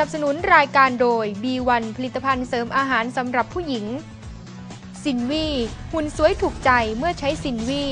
นับสนุนรายการโดย B1 ผลิตภัณฑ์เสริมอาหารสำหรับผู้หญิง สินวีหุ่นสวยถูกใจเมื่อใช้สินวี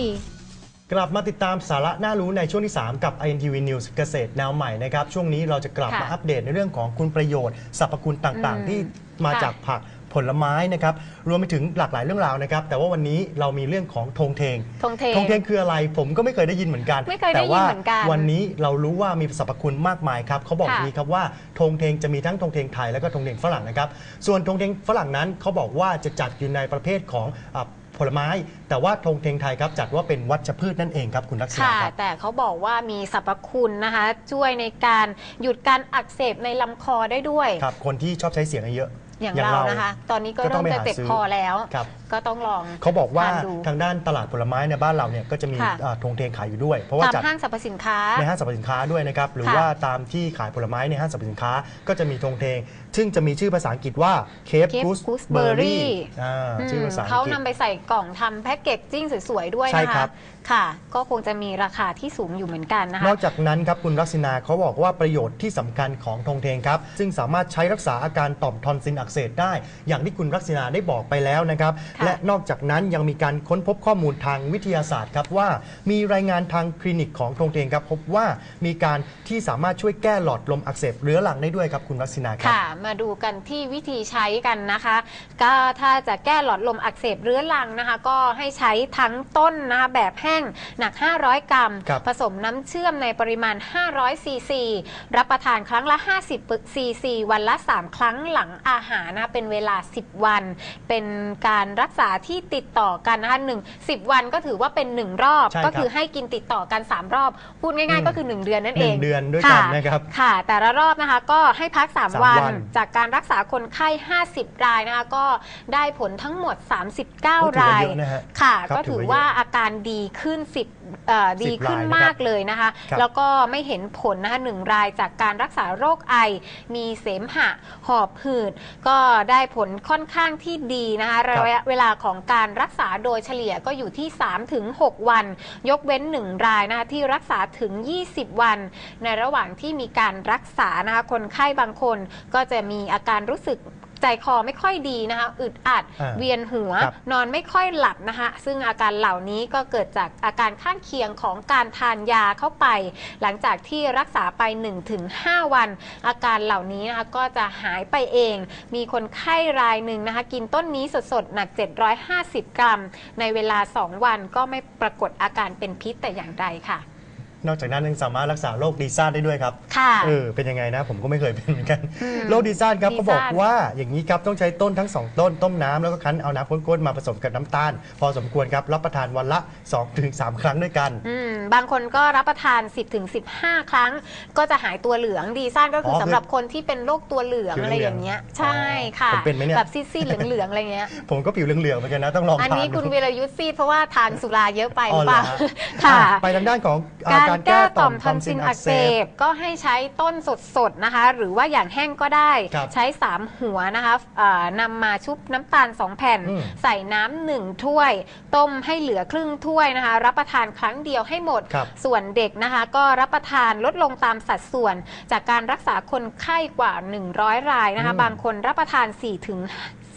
กลับมาติดตามสาระน่ารู้ในช่วงที่ 3 กับ INTV News เกษตรแนวใหม่นะครับ ช่วงนี้เราจะกลับค่ะมาอัปเดตในเรื่องของคุณประโยชน์สรรพคุณต่างอืมๆที่มาค่ะจากผักผ ลไม้นะครับรวมไปถึงหลากหลายเรื่องราวนะครับแต่ว่าวันนี้เรามีเรื่องของธงเทงธงเทธงเทงคืออะไรผมก็ไม่เคยได้ยินเหมือนกันไม่เคยได้แต่ยินว่าเหมือนกันวันนี้เรารู้ว่ามีสรรพคุณมากมายครับเขาบอกค่ะอย่างนี้ครับว่าธงเทงจะมีทั้งธงเทงไทยแล้วก็ธงเทงฝรั่งนะครับส่วนธงเทงฝรั่งนั้นเขาบอกว่าจะจัดอยู่ในประเภทของอะผลไม้ แต่ว่าธงเทงไทยครับจัดว่าเป็นวัชพืชนั่นเองครับคุณลักษณะค่ะครับแต่เขาบอกว่ามีสรรพคุณนะคะ ช่วยในการหยุดการอักเสบในลำคอได้ด้วยครับคนที่ชอบใช้เสียงเยอะ อย่างอย่างเราเรานะคะ ตอนนี้ก็ก็ต้เริ่องมไปจะหาเจ็บซื้อ คอแล้ว ครับ ก็ต้องลอง เขาบอกว่าทานดูทางด้านตลาดผลไม้ในบ้านเราเนี่ยก็จะมีค่ะ อ่าธงเทงขายอยู่ด้วย เพราะว่าตามจัดห้างสรรพสินค้า ในห้างสรรพสินค้าด้วยนะครับหรือค่ะ ว่าตามที่ขายผลไม้ในห้างสรรพสินค้า ก็จะมีธงเทง ซึ่งจะมีชื่อภาษาอังกฤษว่าเคป Cape กูส Gooseberry เบอร์รี่ชื่อภาษาอังเขากฤษ นำไปใส่กล่องทำแพ็กเกจจิ้งสวย ๆ ด้วยใช่นะครัคะ บ ค่ะ ก็คงจะมีราคาที่สูงอยู่เหมือนกันนะคะ นอกจากนั้นครับคุณลักษณาเขาบอกว่าประโยชน์ที่สำคัญของธงเทงครับ ซึ่งสามารถใช้รักษาอาการต่อมทอนซิลอักเสบได้ อย่างที่คุณลักษณาได้บอกไปแล้วนะครับค่ะและนอกจากนั้นยังมีการค้นพบข้อมูลทางวิทยาศาสตร์ครับว่า มีรายงานทางคลินิกของธงเทงครับพบว่ามีการที่สามารถช่วยแก้หลอดลมอักเสบเรื้อรังได้ด้วยครับคุณลักษณาครับ ค่ะ มาดูกันที่วิธีใช้กันนะคะ ก็ถ้าจะแก้หลอดลมอักเสบเรื้อรังนะคะ ก็ให้ใช้ทั้งต้นนะคะแบบแห้งหนัก 500 กรัม ครับผสมน้ำเชื่อมในปริมาณ 500 ซีซี รับประทานครั้งละ 50 ซีซี วันละ 3 ครั้งหลังอาหารนะคะเป็นเวลา 10 วัน เป็นการรักษาที่ติดต่อกันนะคะหนึ่ง10วันก็ถือว่าเป็น 1 รอบ ใช่ครับก็คือให้กินติดต่อกัน 3 รอบ พูดง่าย อืมๆก็คือ 1 เดือนนั่นหเอนึ่งง เดือนด้วยกันค่ะ นะครับ ค่ะ แต่ละรอบนะคะก็ให้พักสาม3วัน วันจากการรักษาคนไข้ 50 รายนะคะก็ได้ผลทั้งหมด โอ้ถือ39 ว่รายเยอะนะฮะค่ะ ครับก็ถือถือว่าว่าอาการดีขึ้น 10เอ่อ ดีขึ้นรายนะครับมากเลยนะคะครับแล้วก็ไม่เห็นผลนะคะหนึ่งรายจากการรักษาโรคไอ มีเสมหะ หอบหืด ก็ได้ผลค่อนข้างที่ดีนะคะระยะเวลาของการรักษาโดยเฉลี่ยก็อยู่ที่ 3-6วัน ยกเว้น 1 รายนะคะที่รักษาถึง 20 วัน ในระหว่างที่มีการรักษานะคะคนไข้บางคนก็จะมีอาการรู้สึก ใจคอไม่ค่อยดีนะคะอึดอัดอ่าเวียนหัว ครับนอนไม่ค่อยหลับนะคะซึ่งอาการเหล่านี้ก็เกิดจากอาการข้างเคียงของการทานยาเข้าไป หลังจากที่รักษาไป 1-5 วัน อาการเหล่านี้นะคะก็จะหายไปเอง มีคนไข้รายหนึ่งนะคะกินต้นนี้สดๆ หนัก 750 กรัม ในเวลา 2 วันก็ไม่ปรากฏอาการเป็นพิษแต่อย่างใดค่ะ นอกจากนั้นยังสามารถรักษาโรคดีซ่าได้ด้วยครับค่ะเออเป็นยังไงนะผมก็ไม่เคยเป็นเหมือนกันอืมโรคดีซ่านครับดีเขาบอกซ่านว่าอย่างนี้ครับต้องใช้ต้นทั้ง 2 ต้นต้มน้ำแล้วก็คั้นเอาน้ำข้นๆมาผสมกับน้ำตาล พอสมควรครับรับประทานวันละ 2-3 ครั้งด้วยกัน อืมบางคนก็รับประทาน 10ถึง15 ครั้ง ก็จะหายตัวเหลืองดีซ่านก็คือออสำหรับคนที่เป็นโรคตัวเหลืองผิวอะไรเหลือองย่างเงี้ยอ๋อใช่ค่ะผมเป็นไหมเนี่ย แบบซีดๆเหลืองๆอะไรเงี้ย ผมก็ผิวเหลืองๆเหมือนกันนะต้องลองอันทานนี้ดู คุณวีรยุทธ์ซีดเพราะว่าทานสุราเยอะไปหอ๋รืออเปล่าเหรอฮะค่ะ อะไปทางด้านของอ่การแก้ต่อมทอนซิลอักเสบก็ให้ใช้ต้นสดๆนะคะ หรือว่าอย่างแห้งก็ได้ครับใช้ 3 หัวนะคะเอ่อนำมาชุบน้ำตาล 2 แผ่นอืมใส่น้ำหนึ่งถ้วย ต้มให้เหลือครึ่งถ้วยนะคะ รับประทานครั้งเดียวให้หมดครับส่วนเด็กนะคะ ก็รับประทานลดลงตามสัดส่วน จากการรักษาคนไข้กว่า 100 รายนะคะอืมบางคนรับประทาน4ถึง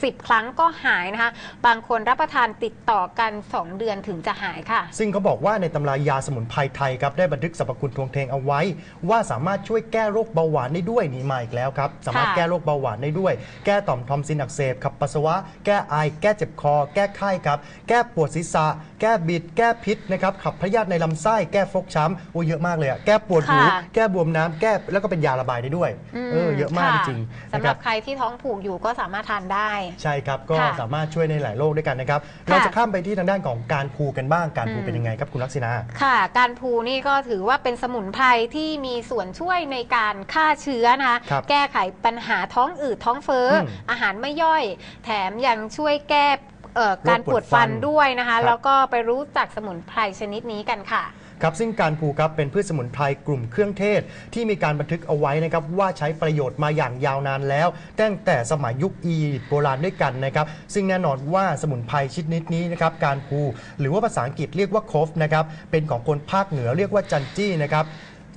10 ครั้งก็หายนะคะ บางคนรับประทานติดต่อกัน 2 เดือนถึงจะหายค่ะ ซึ่งเขาบอกว่าในตำรายาสมุนไพรไทยครับได้บันทึกสรรพคุณทวงเทงเอาไว้ ว่าสามารถช่วยแก้โรคเบาหวานได้ด้วยนี่มาอีกแล้วครับ สามารถค่ะแก้โรคเบาหวานได้ด้วย แก้ต่อมทอมซินอักเสบขับปัสสาวะ แก้ไอ แก้เจ็บคอ แก้ไข้ครับ แก้ปวดศีรษะ แก้บิด แก้พิษนะครับขับพยาธิในลำไส้ แก้ฟกช้ำโอ้เยอะมากเลยอะแก้ปวดหู ค่ะ แก้บวมน้ำแก้แล้วก็เป็นยาระบายได้ด้วย เออเยอะมากจค่ริงๆสำนะหครัรับบ ใครที่ท้องผูกอยู่ก็สามารถทานได้ใช่ครับ ก็ค่ะสามารถช่วยในหลายโรคด้วยกันนะครับ เราจะข้ามไปที่ทางด้านของการภูกันบ้าง การภูเป็นยังไงครับคุณลักษณะ ค่ะ การพูนี่ก็ถือว่าเป็นสมุนไพรที่มีส่วนช่วยในการฆ่าเชื้อนะคะครับแก้ไขปัญหาท้องอืดท้องเฟ้ออมอาหารไม่ย่อย แถมยังช่วยแก้ เอ่อการโรคปปววดดฟัฟันนด้วยนะคะครับแล้วก็ไปรู้จักสมุนไพรชนิดนี้กันค่ะครับซึ่งการพูครับเป็นพืชสมุนไพรกลุ่มเครื่องเทศ ที่มีการบันทึกเอาไว้นะครับว่าใช้ประโยชน์มาอย่างยาวนานแล้ว ตั้งแต่สมัยยุคอียิปต์โบราณด้วยกันนะครับซึ่งแน่นอนว่าสมุนไพรชนิดนี้นะครับการพูหรือว่าภาษาอังกฤษเรียกว่าโคฟนะครับเป็นของคนภาคเหนือเรียกว่าจันจี้นะครับ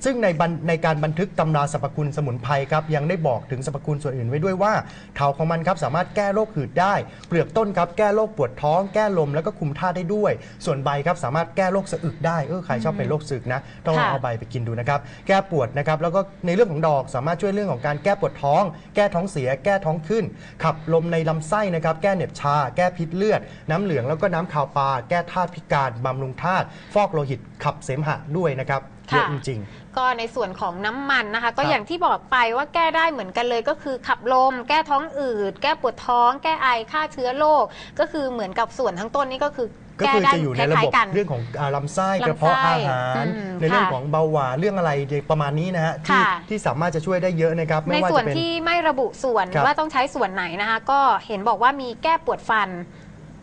ซึ่งในบันในการบันทึกตำราสรรพคุณสมุนไพรครับยังได้บอกถึงสรรพคุณส่วนอื่นไว้ด้วยว่าเถาของมันครับสามารถแก้โรคหืดได้ เปลือกต้นครับแก้โรคปวดท้องแก้ลมแล้วก็คุมธาตุได้ด้วย ส่วนใบครับสามารถแก้โรคสะอึกได้เออใครชอบเป็นโรคสะอึกนะต้องลองค่ะเอาใบไปกินดูนะครับแก้ปวดนะครับแล้วก็ในเรื่องของดอกสามารถช่วยเรื่องของการแก้ปวดท้อง แก้ท้องเสีย แก้ท้องขึ้น ขับลมในลำไส้นะครับแก้เหน็บชา แก้พิษเลือด น้ำเหลืองแล้วก็น้ำขาวปลาแก้ธาตุพิการบำรุงธาตุฟอกโลหิตขับเสมหะด้วยนะครับ เยอะค่ะจริงก็ในส่วนของน้ำมันนะคะ ก็ครับอย่างที่บอกไปว่าแก้ได้เหมือนกันเลยก็คือขับลม แก้ท้องอืด แก้ปวดท้อง แก้ไอฆ่าเชื้อโรคก็คือเหมือนกับส่วนทั้งต้นนี้ก็คือๆก็แก้คือได้จะอยู่คในระล้าบยบๆกันเรื่องของอ่าลำไส้ลำไส้กระเพาะอาหารอืมในเรื่องค่ะของเบาหวานเรื่องอะไรประมาณนี้นะฮะที่ค่ะที่สามารถจะช่วยได้เยอะนะครับในไม่ว่าส่วนจะเป็นที่ไม่ระบุส่วนครับว่าต้องใช้ส่วนไหนนะคะ ก็เห็นบอกว่ามีแก้ปวดฟัน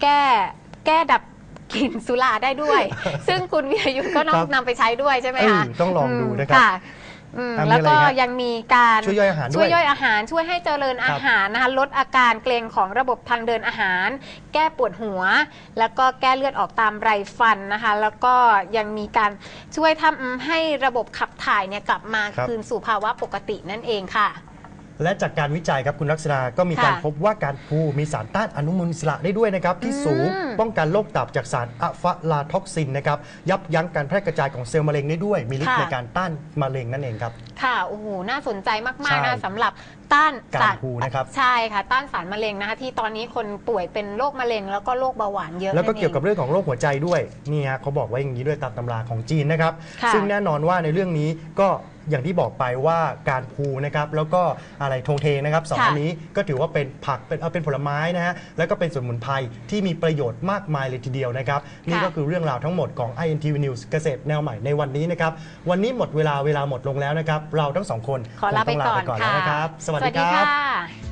แก้แก้ดับ กลิ่นสุราได้ด้วย ซึ่งคุณวิรยุทธ์ก็น้องนำไปใช้ด้วยใช่ไหมเออคะต้องลองดูนะครับค่ะอืมอะมีแล้วก็อะไรครับยังมีการช่วยย่อยอาหารด้วยช่วยย่อยอาหารช่วยให้เจริญครับอาหารนะคะลดอาการเกร็งของระบบทางเดินอาหาร แก้ปวดหัว แล้วก็แก้เลือดออกตามไรฟันนะคะแล้วก็ยังมีการช่วยทำให้ระบบขับถ่ายเนี่ยกลับมาครับคืนสู่ภาวะปกตินั่นเองค่ะ และจากการวิจัยครับคุณลักษณาก็มีการค่ะพบว่าการพูมีสารต้านอนุมูลอิสระได้ด้วยนะครับที่สูงอืมป้องกันโรคตับจากสารอะฟาลาท็อกซินนะครับยับยั้งการแพร่กระจายของเซลล์มะเร็งได้ด้วย มีฤทธิ์ในการต้านมะเร็งนั่นเองครับ ค่ะ โอ้โห น่าสนใจมากใช่ๆนะสำหรับต้านการสารพูนะครับ ใช่ค่ะ ต้านสารมะเร็งนะคะที่ตอนนี้คนป่วยเป็นโรคมะเร็ง แล้วก็โรคเบาหวานเยอะแล้วก็นั่นเกี่ยวกับอง เรื่องของโรคหัวใจด้วยนี่ฮะเขาบอกไว้อย่างนี้ด้วยตามตำราของจีนนะครับ ค่ะซึ่งแน่นอนว่าในเรื่องนี้ก็ อย่างที่บอกไปว่าการพูนะครับแล้วก็อะไรทงเทนะครับสองค่ะอันนี้ก็ถือว่าเป็นผักเป็นเอาเป็นผลไม้นะฮะแล้วก็เป็นสมุนไพรที่มีประโยชน์มากมายเลยทีเดียวนะครับ นี่ก็คือเรื่องราวทั้งหมดของ INTV News เกษตรแนวใหม่ในวันนี้นะครับ วันนี้หมดเวลาเวลาหมดลงแล้วนะครับ เราทั้งสองคนขอลาคงไปต้องก่อนแล้วค่ะนะครับ สวัสดีสวัสดีครับค่ะ